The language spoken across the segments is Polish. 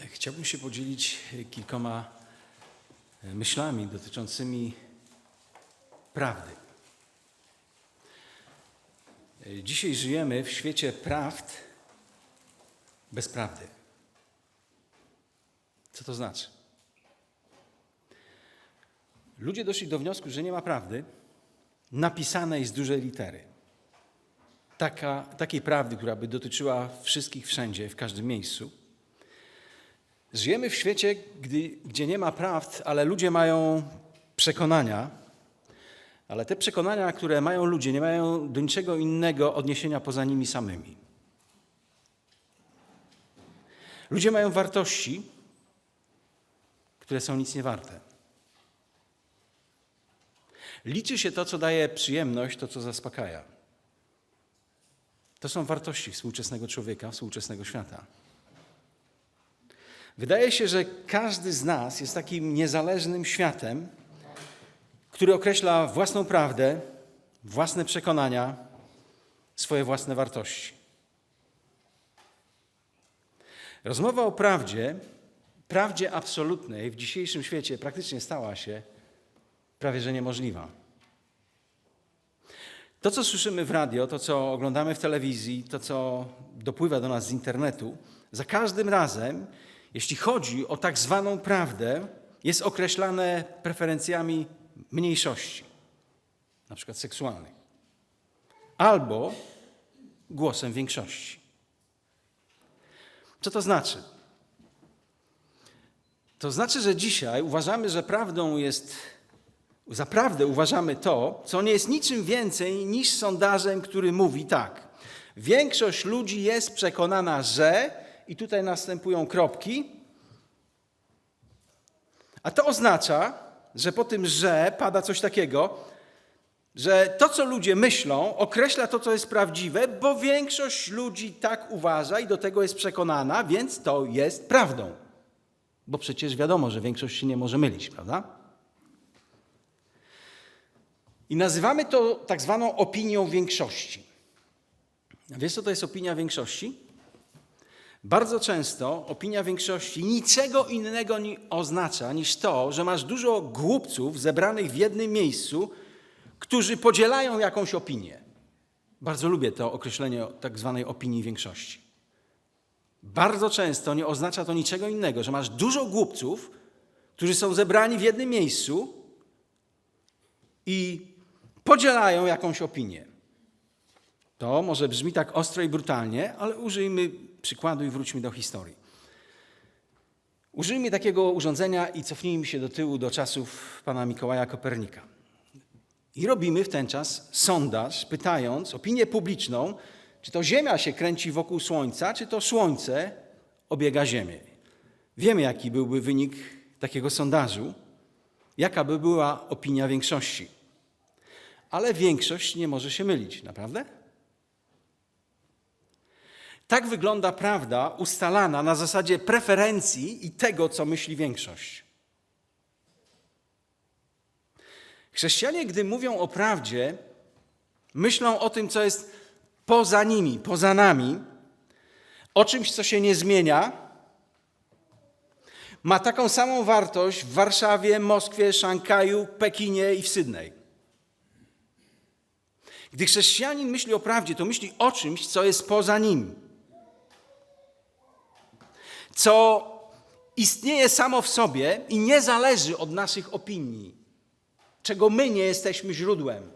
Chciałbym się podzielić kilkoma myślami dotyczącymi prawdy. Dzisiaj żyjemy w świecie prawd bez prawdy. Co to znaczy? Ludzie doszli do wniosku, że nie ma prawdy napisanej z dużej litery. Taka, takiej prawdy, która by dotyczyła wszystkich wszędzie, w każdym miejscu. Żyjemy w świecie, gdy, gdzie nie ma prawd, ale ludzie mają przekonania, ale te przekonania, które mają ludzie, nie mają do niczego innego odniesienia poza nimi samymi. Ludzie mają wartości, które są nic nie warte. Liczy się to, co daje przyjemność, to, co zaspokaja. To są wartości współczesnego człowieka, współczesnego świata. Wydaje się, że każdy z nas jest takim niezależnym światem, który określa własną prawdę, własne przekonania, swoje własne wartości. Rozmowa o prawdzie, prawdzie absolutnej w dzisiejszym świecie praktycznie stała się prawie że niemożliwa. To, co słyszymy w radio, to, co oglądamy w telewizji, to, co dopływa do nas z internetu, za każdym razem, jeśli chodzi o tak zwaną prawdę, jest określane preferencjami mniejszości, na przykład seksualnych, albo głosem większości. Co to znaczy? To znaczy, że dzisiaj uważamy, że prawdą jest za prawdę uważamy to, co nie jest niczym więcej niż sondażem, który mówi tak. Większość ludzi jest przekonana, że, i tutaj następują kropki, a to oznacza, że po tym, że pada coś takiego, że to, co ludzie myślą, określa to, co jest prawdziwe, bo większość ludzi tak uważa i do tego jest przekonana, więc to jest prawdą. Bo przecież wiadomo, że większość się nie może mylić, prawda? I nazywamy to tak zwaną opinią większości. A wiesz, co to jest opinia większości? Bardzo często opinia większości niczego innego nie oznacza niż to, że masz dużo głupców zebranych w jednym miejscu, którzy podzielają jakąś opinię. Bardzo lubię to określenie tak zwanej opinii większości. Bardzo często nie oznacza to niczego innego, że masz dużo głupców, którzy są zebrani w jednym miejscu i podzielają jakąś opinię. To może brzmi tak ostro i brutalnie, ale użyjmy przykładu i wróćmy do historii. Użyjmy takiego urządzenia i cofnijmy się do tyłu do czasów pana Mikołaja Kopernika. I robimy w ten czas sondaż, pytając opinię publiczną, czy to Ziemia się kręci wokół Słońca, czy to Słońce obiega Ziemię. Wiemy, jaki byłby wynik takiego sondażu, jaka by była opinia większości ale większość nie może się mylić, naprawdę? Tak wygląda prawda ustalana na zasadzie preferencji i tego, co myśli większość. Chrześcijanie, gdy mówią o prawdzie, myślą o tym, co jest poza nimi, poza nami, o czymś, co się nie zmienia, ma taką samą wartość w Warszawie, Moskwie, Szanghaju, Pekinie i w Sydney. Gdy chrześcijanin myśli o prawdzie, to myśli o czymś, co jest poza nim. Co istnieje samo w sobie i nie zależy od naszych opinii, czego my nie jesteśmy źródłem.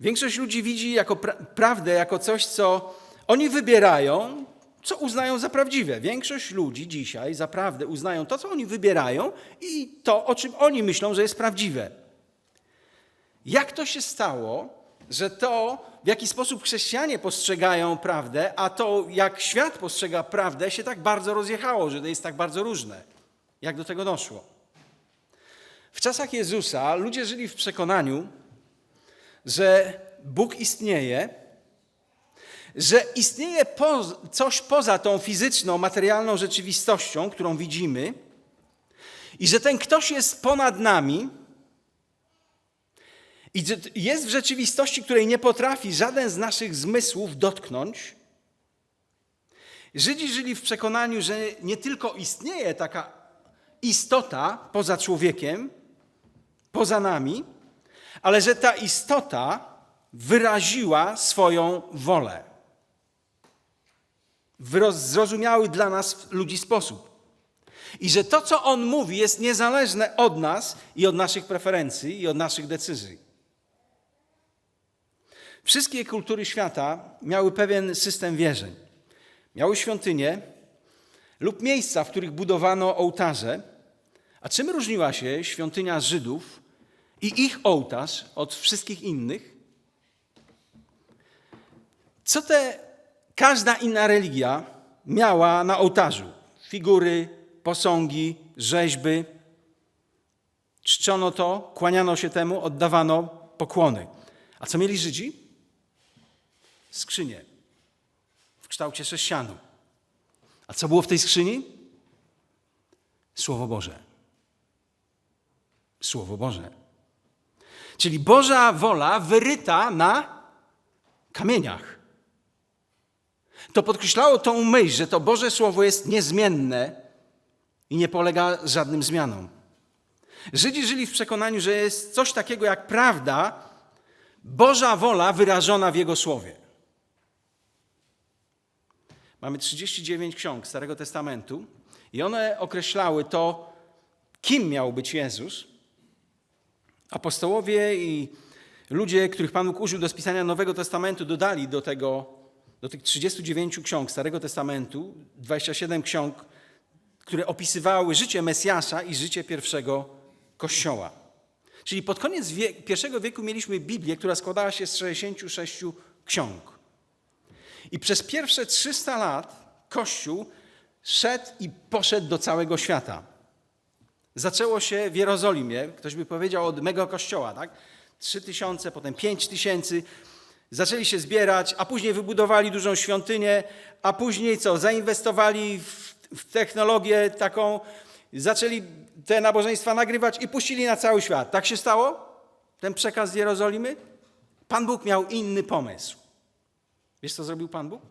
Większość ludzi widzi jako pra prawdę jako coś, co oni wybierają, co uznają za prawdziwe. Większość ludzi dzisiaj za prawdę uznają to, co oni wybierają i to, o czym oni myślą, że jest prawdziwe. Jak to się stało, że to, w jaki sposób chrześcijanie postrzegają prawdę, a to, jak świat postrzega prawdę, się tak bardzo rozjechało, że to jest tak bardzo różne? Jak do tego doszło? W czasach Jezusa ludzie żyli w przekonaniu, że Bóg istnieje, że istnieje coś poza tą fizyczną, materialną rzeczywistością, którą widzimy, i że ten ktoś jest ponad nami i jest w rzeczywistości, której nie potrafi żaden z naszych zmysłów dotknąć. Żydzi żyli w przekonaniu, że nie tylko istnieje taka istota poza człowiekiem, poza nami, ale że ta istota wyraziła swoją wolę w zrozumiały dla nas ludzi sposób. I że to, co on mówi, jest niezależne od nas i od naszych preferencji i od naszych decyzji. Wszystkie kultury świata miały pewien system wierzeń. Miały świątynie lub miejsca, w których budowano ołtarze. A czym różniła się świątynia Żydów i ich ołtarz od wszystkich innych? Co te każda inna religia miała na ołtarzu? Figury, posągi, rzeźby. Czczono to, kłaniano się temu, oddawano pokłony. A co mieli Żydzi? Skrzynię w kształcie sześcianu. A co było w tej skrzyni? Słowo Boże. Słowo Boże. Czyli Boża wola wyryta na kamieniach. To podkreślało tą myśl, że to Boże Słowo jest niezmienne i nie polega żadnym zmianom. Żydzi żyli w przekonaniu, że jest coś takiego jak prawda, Boża wola wyrażona w Jego Słowie. Mamy 39 ksiąg Starego Testamentu i one określały to, kim miał być Jezus. Apostołowie i ludzie, których Pan Bóg użył do spisania Nowego Testamentu, dodali do tego, do tych 39 ksiąg Starego Testamentu, 27 ksiąg, które opisywały życie Mesjasza i życie pierwszego Kościoła. Czyli pod koniec wie, pierwszego wieku mieliśmy Biblię, która składała się z 66 ksiąg. I przez pierwsze 300 lat Kościół szedł i poszedł do całego świata. Zaczęło się w Jerozolimie, ktoś by powiedział od mega kościoła, tak? 3 tysiące, potem 5 tysięcy. Zaczęli się zbierać, a później wybudowali dużą świątynię, a później co? Zainwestowali w, w technologię taką, zaczęli te nabożeństwa nagrywać i puścili na cały świat. Tak się stało? Ten przekaz z Jerozolimy? Pan Bóg miał inny pomysł. Wiesz, co zrobił Pan Bóg?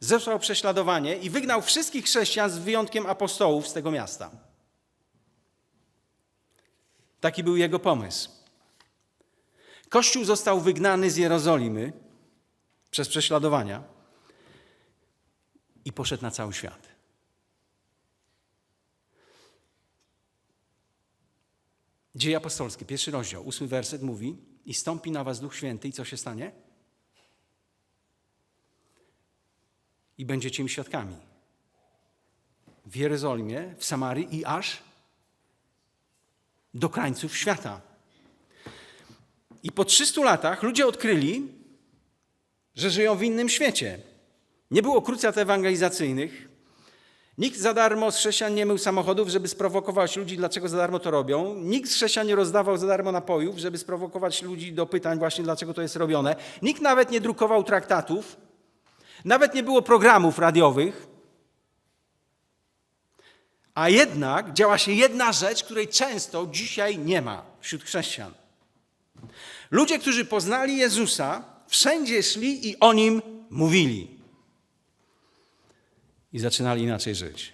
Zesłał prześladowanie i wygnał wszystkich chrześcijan z wyjątkiem apostołów z tego miasta. Taki był jego pomysł. Kościół został wygnany z Jerozolimy przez prześladowania i poszedł na cały świat. Dzieje apostolskie, pierwszy rozdział, ósmy werset mówi: I stąpi na was Duch Święty, i co się stanie? I będziecie im świadkami. W Jerozolimie, w Samarii i aż do krańców świata. I po 300 latach ludzie odkryli, że żyją w innym świecie. Nie było krucjat ewangelizacyjnych. Nikt za darmo z chrześcijan nie mył samochodów, żeby sprowokować ludzi, dlaczego za darmo to robią. Nikt z chrześcijan nie rozdawał za darmo napojów, żeby sprowokować ludzi do pytań właśnie, dlaczego to jest robione. Nikt nawet nie drukował traktatów, nawet nie było programów radiowych. A jednak działa się jedna rzecz, której często dzisiaj nie ma wśród chrześcijan. Ludzie, którzy poznali Jezusa, wszędzie szli i o nim mówili. I zaczynali inaczej żyć.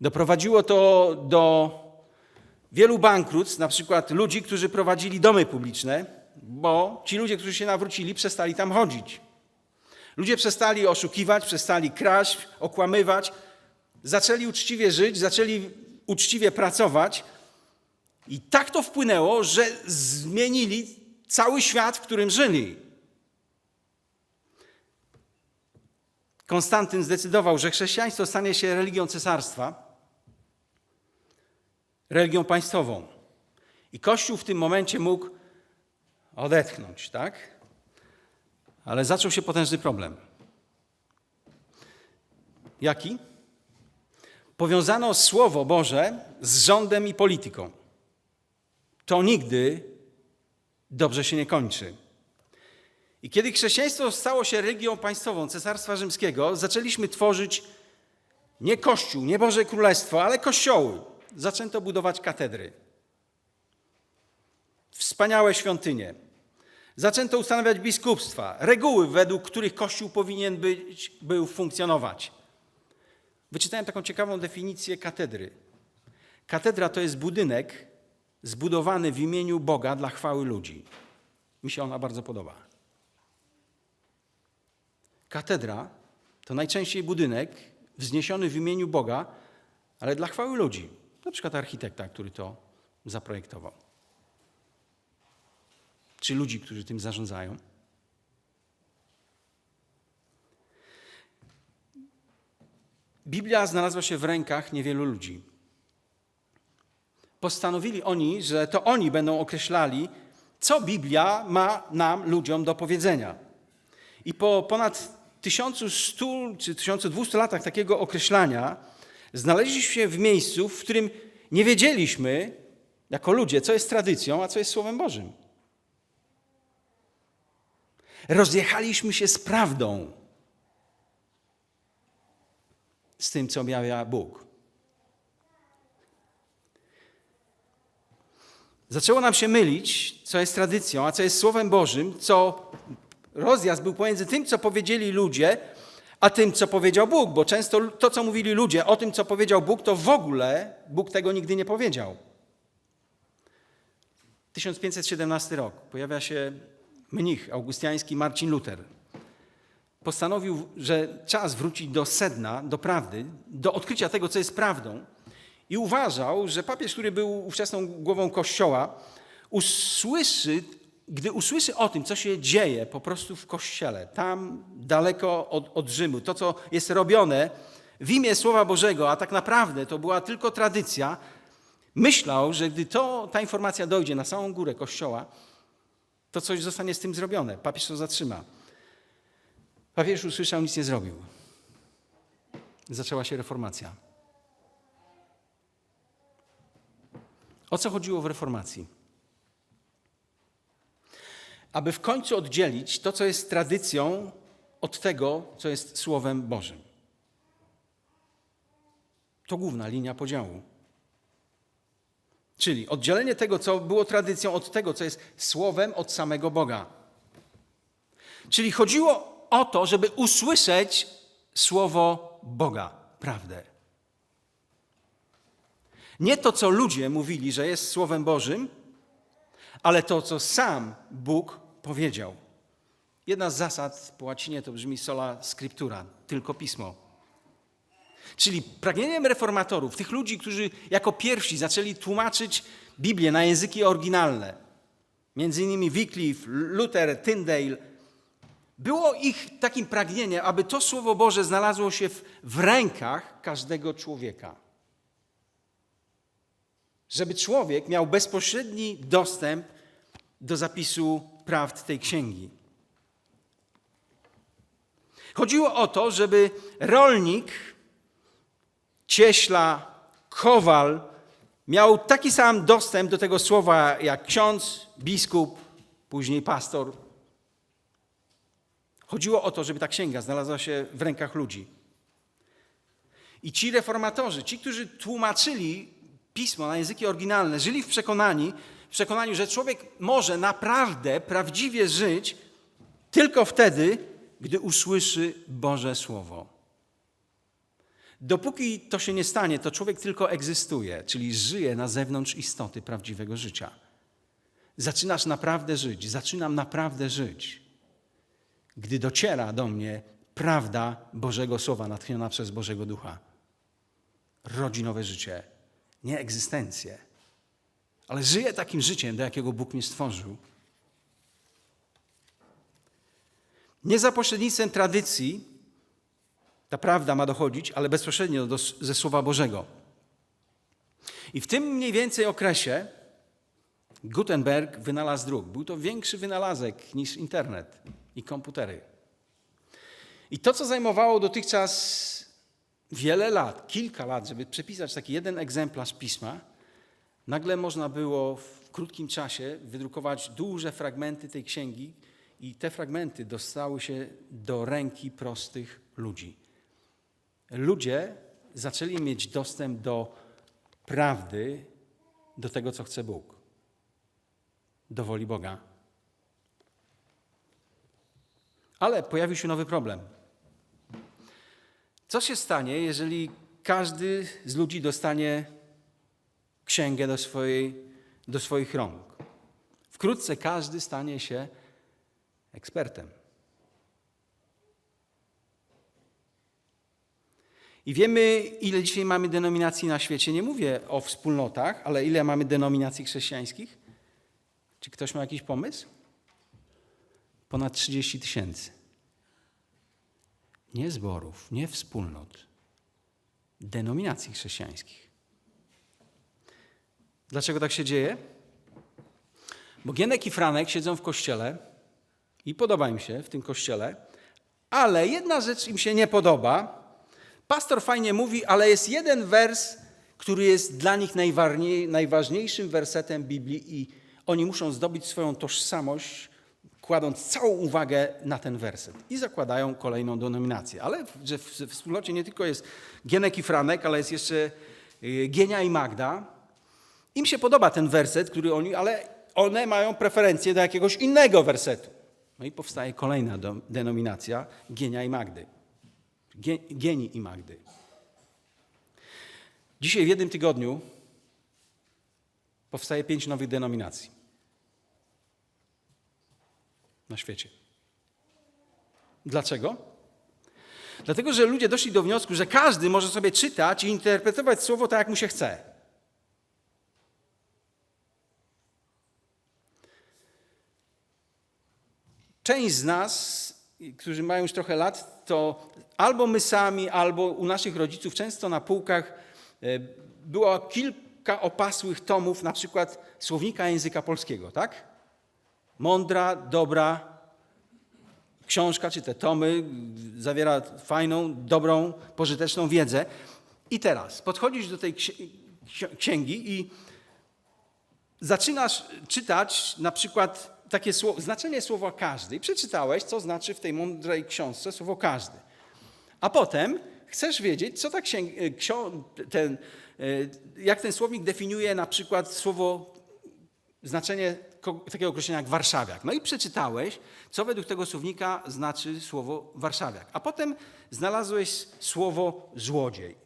Doprowadziło to do wielu bankructw, na przykład ludzi, którzy prowadzili domy publiczne, bo ci ludzie, którzy się nawrócili, przestali tam chodzić. Ludzie przestali oszukiwać, przestali kraść, okłamywać, zaczęli uczciwie żyć, zaczęli uczciwie pracować. I tak to wpłynęło, że zmienili cały świat, w którym żyli. Konstantyn zdecydował, że chrześcijaństwo stanie się religią cesarstwa, religią państwową. I Kościół w tym momencie mógł odetchnąć, tak? Ale zaczął się potężny problem. Jaki? Powiązano Słowo Boże z rządem i polityką. To nigdy dobrze się nie kończy. I kiedy chrześcijaństwo stało się religią państwową Cesarstwa Rzymskiego, zaczęliśmy tworzyć nie Kościół, nie Boże Królestwo, ale kościoły. Zaczęto budować katedry. Wspaniałe świątynie. Zaczęto ustanawiać biskupstwa, reguły, według których Kościół powinien być, był funkcjonować. Wyczytałem taką ciekawą definicję katedry. Katedra to jest budynek zbudowany w imieniu Boga dla chwały ludzi. Mi się ona bardzo podoba. Katedra to najczęściej budynek wzniesiony w imieniu Boga, ale dla chwały ludzi. Na przykład architekta, który to zaprojektował. Czy ludzi, którzy tym zarządzają. Biblia znalazła się w rękach niewielu ludzi. Postanowili oni, że to oni będą określali, co Biblia ma nam, ludziom, do powiedzenia. I po ponad 1100 czy 1200 latach takiego określania znaleźliśmy się w miejscu, w którym nie wiedzieliśmy, jako ludzie, co jest tradycją, a co jest Słowem Bożym. Rozjechaliśmy się z prawdą, z tym, co objawia Bóg. Zaczęło nam się mylić, co jest tradycją, a co jest Słowem Bożym, co rozjazd był pomiędzy tym, co powiedzieli ludzie, a tym, co powiedział Bóg, bo często to, co mówili ludzie o tym, co powiedział Bóg, to w ogóle Bóg tego nigdy nie powiedział. 1517 rok. Pojawia się mnich augustiański Marcin Luther. Postanowił, że czas wrócić do sedna, do prawdy, do odkrycia tego, co jest prawdą. I uważał, że papież, który był ówczesną głową kościoła, usłyszy, gdy usłyszy o tym, co się dzieje po prostu w kościele, tam daleko od, od Rzymu, to, co jest robione w imię Słowa Bożego, a tak naprawdę to była tylko tradycja, myślał, że gdy to, ta informacja dojdzie na samą górę kościoła, to coś zostanie z tym zrobione. Papież to zatrzyma. Papież usłyszał, nic nie zrobił. Zaczęła się reformacja. O co chodziło w reformacji? Aby w końcu oddzielić to, co jest tradycją, od tego, co jest Słowem Bożym. To główna linia podziału. Czyli oddzielenie tego, co było tradycją, od tego, co jest Słowem od samego Boga. Czyli chodziło o to, żeby usłyszeć Słowo Boga, prawdę. Nie to, co ludzie mówili, że jest Słowem Bożym, ale to, co sam Bóg powiedział. Jedna z zasad po łacinie to brzmi sola scriptura, tylko pismo. Czyli pragnieniem reformatorów, tych ludzi, którzy jako pierwsi zaczęli tłumaczyć Biblię na języki oryginalne, między innymi Wycliffe, Luther, Tyndale, było ich takim pragnieniem, aby to Słowo Boże znalazło się w, w rękach każdego człowieka. Żeby człowiek miał bezpośredni dostęp do zapisu prawd tej księgi. Chodziło o to, żeby rolnik, cieśla, kowal miał taki sam dostęp do tego słowa jak ksiądz, biskup, później pastor. Chodziło o to, żeby ta księga znalazła się w rękach ludzi. I ci reformatorzy, ci, którzy tłumaczyli pismo na języki oryginalne, żyli w przekonaniu, w przekonaniu, że człowiek może naprawdę, prawdziwie żyć tylko wtedy, gdy usłyszy Boże Słowo. Dopóki to się nie stanie, to człowiek tylko egzystuje, czyli żyje na zewnątrz istoty prawdziwego życia. Zaczynasz naprawdę żyć, zaczynam naprawdę żyć, gdy dociera do mnie prawda Bożego Słowa natchniona przez Bożego Ducha. Rodzi nowe życie, nie egzystencję, ale żyję takim życiem, do jakiego Bóg mnie stworzył. Nie za pośrednictwem tradycji ta prawda ma dochodzić, ale bezpośrednio do, ze Słowa Bożego. I w tym mniej więcej okresie Gutenberg wynalazł druk. Był to większy wynalazek niż internet i komputery. I to, co zajmowało dotychczas wiele lat, kilka lat, żeby przepisać taki jeden egzemplarz pisma, nagle można było w krótkim czasie wydrukować duże fragmenty tej księgi, i te fragmenty dostały się do ręki prostych ludzi. Ludzie zaczęli mieć dostęp do prawdy, do tego, co chce Bóg, do woli Boga. Ale pojawił się nowy problem. Co się stanie, jeżeli każdy z ludzi dostanie księgę do, swojej, do swoich rąk? Wkrótce każdy stanie się ekspertem. I wiemy, ile dzisiaj mamy denominacji na świecie. Nie mówię o wspólnotach, ale ile mamy denominacji chrześcijańskich? Czy ktoś ma jakiś pomysł? Ponad 30 tysięcy. Nie zborów, nie wspólnot, denominacji chrześcijańskich. Dlaczego tak się dzieje? Bo Gienek i Franek siedzą w kościele i podoba im się w tym kościele, ale jedna rzecz im się nie podoba. Pastor fajnie mówi, ale jest jeden wers, który jest dla nich najważniejszym wersetem Biblii i oni muszą zdobyć swoją tożsamość, kładąc całą uwagę na ten werset. I zakładają kolejną denominację. Ale że w wspólnocie nie tylko jest Gienek i Franek, ale jest jeszcze y, Gienia i Magda. Im się podoba ten werset, który oni, ale one mają preferencję do jakiegoś innego wersetu. No i powstaje kolejna denominacja Gienia i Magdy. Gie, Gieni i Magdy. Dzisiaj w jednym tygodniu powstaje pięć nowych denominacji na świecie. Dlaczego? Dlatego, że ludzie doszli do wniosku, że każdy może sobie czytać i interpretować słowo tak, jak mu się chce. Część z nas, którzy mają już trochę lat, to albo my sami, albo u naszych rodziców często na półkach e, było kilka opasłych tomów, na przykład słownika języka polskiego, tak? Mądra, dobra książka, czy te tomy, zawiera fajną, dobrą, pożyteczną wiedzę. I teraz podchodzisz do tej ksi- ksi- księgi i zaczynasz czytać na przykład takie słowo, znaczenie słowa każdy. I przeczytałeś, co znaczy w tej mądrej książce słowo każdy. A potem chcesz wiedzieć, co ta księg, e, ksio, ten, e, jak ten słownik definiuje na przykład słowo, znaczenie takiego określenia jak warszawiak. No i przeczytałeś, co według tego słownika znaczy słowo warszawiak. A potem znalazłeś słowo złodziej.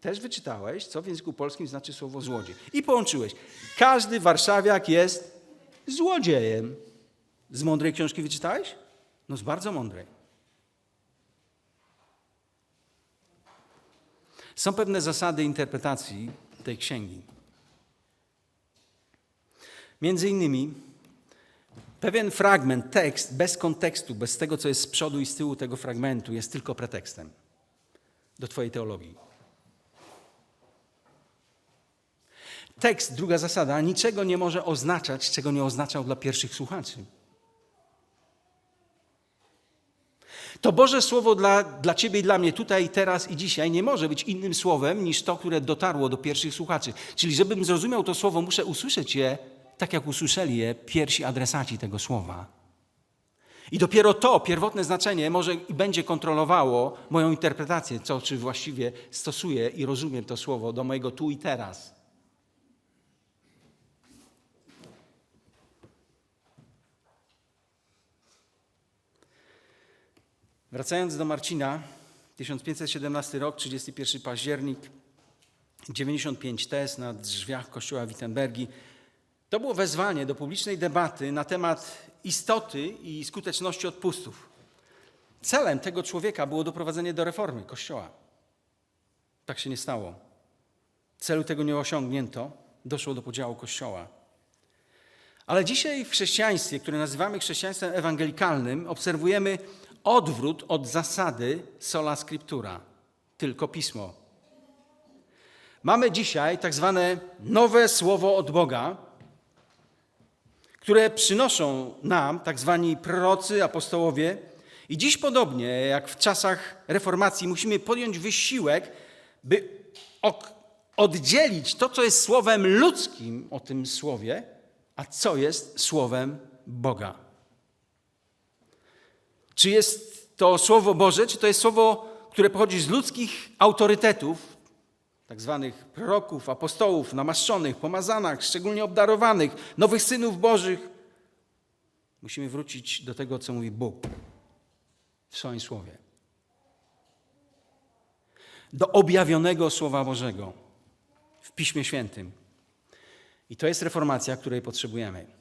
Też wyczytałeś, co w języku polskim znaczy słowo złodziej. I połączyłeś. Każdy warszawiak jest złodziejem. Z mądrej książki wyczytałeś? No z bardzo mądrej. Są pewne zasady interpretacji tej księgi. Między innymi pewien fragment, tekst bez kontekstu, bez tego, co jest z przodu i z tyłu tego fragmentu, jest tylko pretekstem do Twojej teologii. Tekst, druga zasada, niczego nie może oznaczać, czego nie oznaczał dla pierwszych słuchaczy. To Boże Słowo dla, dla Ciebie i dla mnie tutaj, teraz i dzisiaj nie może być innym słowem niż to, które dotarło do pierwszych słuchaczy. Czyli, żebym zrozumiał to słowo, muszę usłyszeć je tak, jak usłyszeli je pierwsi adresaci tego słowa. I dopiero to pierwotne znaczenie może i będzie kontrolowało moją interpretację, co czy właściwie stosuję i rozumiem to słowo do mojego tu i teraz. Wracając do Marcina, 1517 rok, 31 październik, 95 tez na drzwiach kościoła Wittenbergi. To było wezwanie do publicznej debaty na temat istoty i skuteczności odpustów. Celem tego człowieka było doprowadzenie do reformy kościoła. Tak się nie stało. Celu tego nie osiągnięto, doszło do podziału kościoła. Ale dzisiaj w chrześcijaństwie, które nazywamy chrześcijaństwem ewangelikalnym, obserwujemy odwrót od zasady sola scriptura, tylko pismo. Mamy dzisiaj tak zwane nowe słowo od Boga, które przynoszą nam tak zwani prorocy, apostołowie. I dziś podobnie jak w czasach reformacji musimy podjąć wysiłek, by oddzielić to, co jest słowem ludzkim o tym słowie, a co jest słowem Boga. Czy jest to Słowo Boże, czy to jest Słowo, które pochodzi z ludzkich autorytetów, tak zwanych proroków, apostołów, namaszczonych, pomazanych, szczególnie obdarowanych, nowych synów Bożych? Musimy wrócić do tego, co mówi Bóg. w swoim słowie. Do objawionego Słowa Bożego w Piśmie Świętym. I to jest reformacja, której potrzebujemy.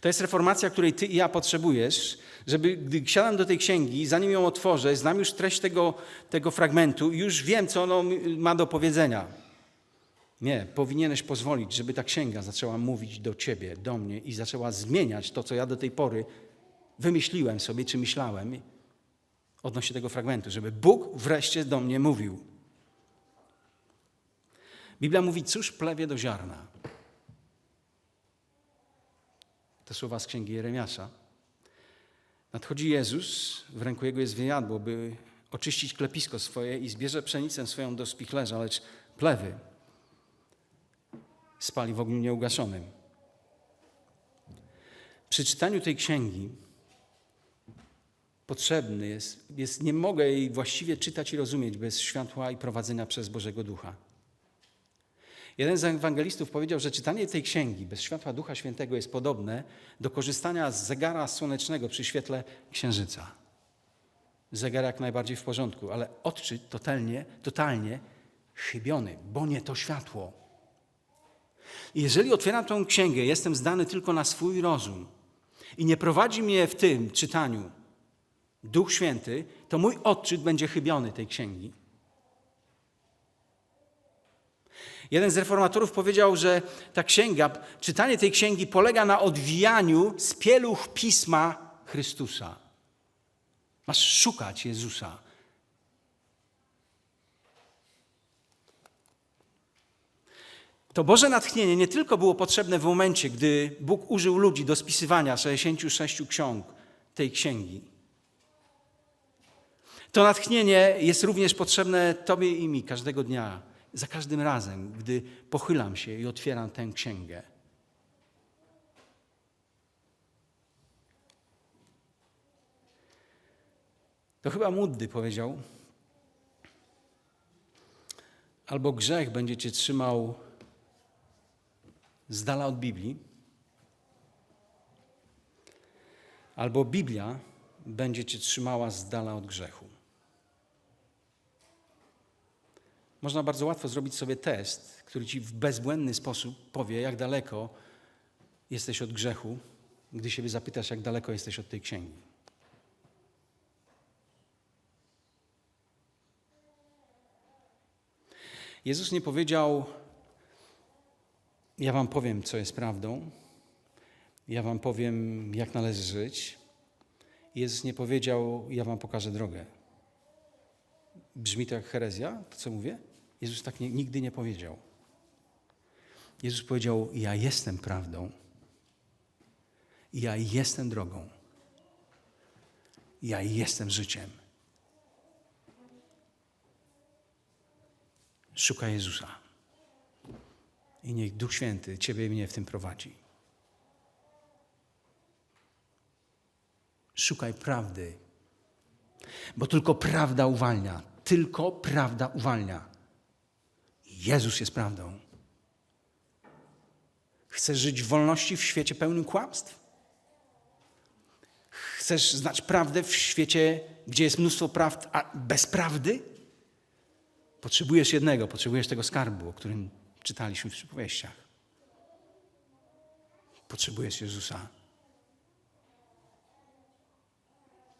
To jest reformacja, której ty i ja potrzebujesz, żeby gdy siadam do tej księgi, zanim ją otworzę, znam już treść tego, tego fragmentu i już wiem, co ono ma do powiedzenia. Nie, powinieneś pozwolić, żeby ta księga zaczęła mówić do ciebie, do mnie i zaczęła zmieniać to, co ja do tej pory wymyśliłem sobie, czy myślałem odnośnie tego fragmentu, żeby Bóg wreszcie do mnie mówił. Biblia mówi, cóż plewie do ziarna. To słowa z księgi Jeremiasza. Nadchodzi Jezus, w ręku jego jest wyjadło, by oczyścić klepisko swoje i zbierze pszenicę swoją do spichlerza, lecz plewy spali w ogniu nieugaszonym. Przy czytaniu tej księgi potrzebny jest, jest, nie mogę jej właściwie czytać i rozumieć bez światła i prowadzenia przez Bożego Ducha. Jeden z ewangelistów powiedział, że czytanie tej księgi bez światła Ducha Świętego jest podobne do korzystania z zegara słonecznego przy świetle księżyca. Zegar jak najbardziej w porządku, ale odczyt totalnie, totalnie chybiony, bo nie to światło. Jeżeli otwieram tę księgę, jestem zdany tylko na swój rozum i nie prowadzi mnie w tym czytaniu Duch Święty, to mój odczyt będzie chybiony tej księgi. Jeden z reformatorów powiedział, że ta księga, czytanie tej księgi polega na odwijaniu z pieluch pisma Chrystusa. Masz szukać Jezusa. To Boże natchnienie nie tylko było potrzebne w momencie, gdy Bóg użył ludzi do spisywania 66 ksiąg tej księgi. To natchnienie jest również potrzebne Tobie i mi każdego dnia, za każdym razem, gdy pochylam się i otwieram tę księgę. To chyba Muddy powiedział, albo grzech będzie cię trzymał z dala od Biblii, albo Biblia będzie cię trzymała z dala od grzechu. Można bardzo łatwo zrobić sobie test, który ci w bezbłędny sposób powie, jak daleko jesteś od grzechu, gdy siebie zapytasz, jak daleko jesteś od tej księgi. Jezus nie powiedział, ja wam powiem, co jest prawdą, ja wam powiem, jak należy żyć. Jezus nie powiedział, ja wam pokażę drogę. Brzmi to jak herezja, to co mówię? Jezus tak nie, nigdy nie powiedział. Jezus powiedział: Ja jestem prawdą, ja jestem drogą, ja jestem życiem. Szukaj Jezusa. I niech Duch Święty Ciebie i mnie w tym prowadzi. Szukaj prawdy, bo tylko prawda uwalnia. Tylko prawda uwalnia. Jezus jest prawdą. Chcesz żyć w wolności w świecie pełnym kłamstw? Chcesz znać prawdę w świecie, gdzie jest mnóstwo prawd, a bez prawdy? Potrzebujesz jednego, potrzebujesz tego skarbu, o którym czytaliśmy w przypowieściach. Potrzebujesz Jezusa.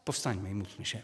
Powstańmy i módlmy się.